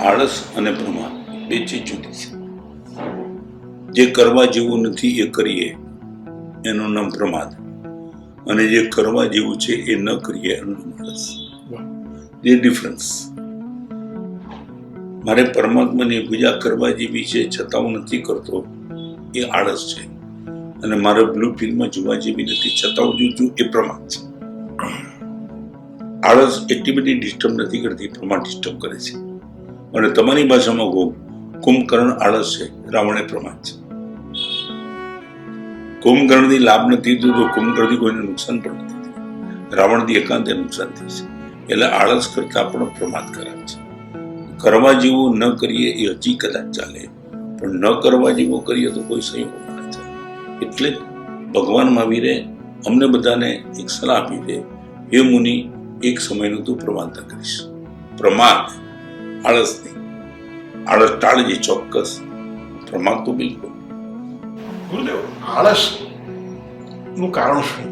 આળસ અને પ્રમાણ બે ચીજ જુદી છે. જે કરવા જેવું નથી એ કરીએ, એનું નામ પ્રમાદ. અને જે કરવા જેવું છે એ ન કરીએ, એનું નામ આળસ ડિફરન્સ મારે પરમાત્માની પૂજા કરવા જેવી છે છતાં હું નથી કરતો, એ આળસ છે. અને મારે બ્લુ ફિલ્મમાં જોવા જેવી નથી, છતાં હું જોઉં એ પ્રમાદ છે. આળસ એટલી બધી ડિસ્ટર્બ નથી કરતી પ્રમાણ ડિસ્ટર્બ કરે છે. અને તમારી ભાષામાં કહું કુંભકર્ણ આળસ છે, રાવણે પ્રમાદ છે. કુંભકર્ણથી લાભ નથી થયું તો કુંભકર્ણથી કોઈને નુકસાન પણ નથી રાવણથી એકાંતે નુકસાન છે. એટલે આળસ કરતા પણ પ્રમાદ કરાવે છે. કરવા જેવું ન કરીએ એ હજી કદાચ ચાલે. પણ ન કરવા જેવું કરીએ તો કોઈ સંયોગ ન ચાલે એટલે ભગવાન મહાવીરે અમને બધાને એક સલાહ આપી દે હે મુનિ, એક સમયનું તું પ્રમાદ કરીશ. પ્રમાદ આળસ નહીં આળસ ટાળજે ચોક્કસ. પ્રમાણ તો બિલકુલ. ગુરુદેવ આળસનું કારણ શું?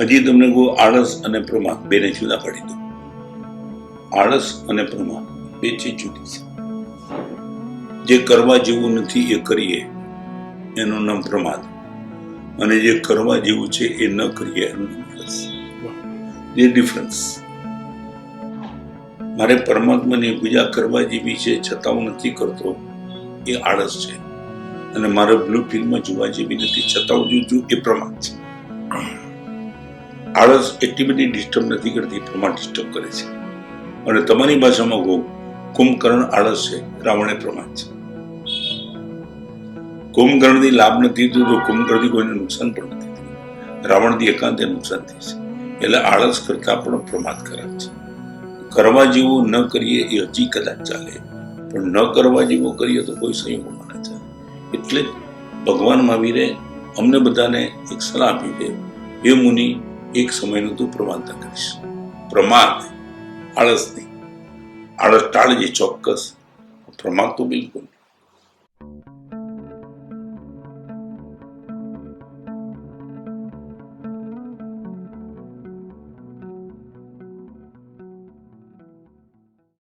હજી તમને કહું આળસ અને પ્રમાદ બેને જુદા પાડી દો આળસ અને પ્રમાદ બે ચીજ જુદી છે. જે કરવા જેવું નથી એ કરીએ એનું નામ પ્રમાદ. અને જે કરવા જેવું છે એ ન કરીએ એનું નામ આળસ. જે ડિફરન્સ મારે પરમાત્માની પૂજા કરવા જેવી છે છતાં હું નથી કરતો, એ આળસ છે. અને મારે બ્લુ ફિલ્મ જોવા જેવી નથી, છતાં હું જોઉં એ પ્રમાણ છે. આળસ એટલી બધી ડિસ્ટર્બ નથી કરતી પ્રમાણ ડિસ્ટર્બ કરે છે. અને તમારી ભાષામાં કહું, કુંભકર્ણ આળસ છે, રાવણે પ્રમાણ છે. કુંભકર્ણથી લાભ નથી થયું તો કુંભકર્ણથી કોઈને નુકસાન પણ નથી થયું. રાવણથી એકાંતે નુકસાન થયું છે. એટલે આળસ કરતા પણ પ્રમાદ ખરાબ છે. કરવા જેવું ન કરીએ એ હજી કદાચ ચાલે. પણ ન કરવા જેવું કરીએ તો કોઈ સંયોગમાં ન ચાલે. એટલે ભગવાન મહાવીરે અમને બધાને એક સલાહ આપી દે હે મુનિ, એક સમયનું તું પ્રમાદ ન કરીશ. પ્રમાદ આળસ નહીં આળસ ટાળજે ચોક્કસ. પ્રમાદ તો બિલકુલ.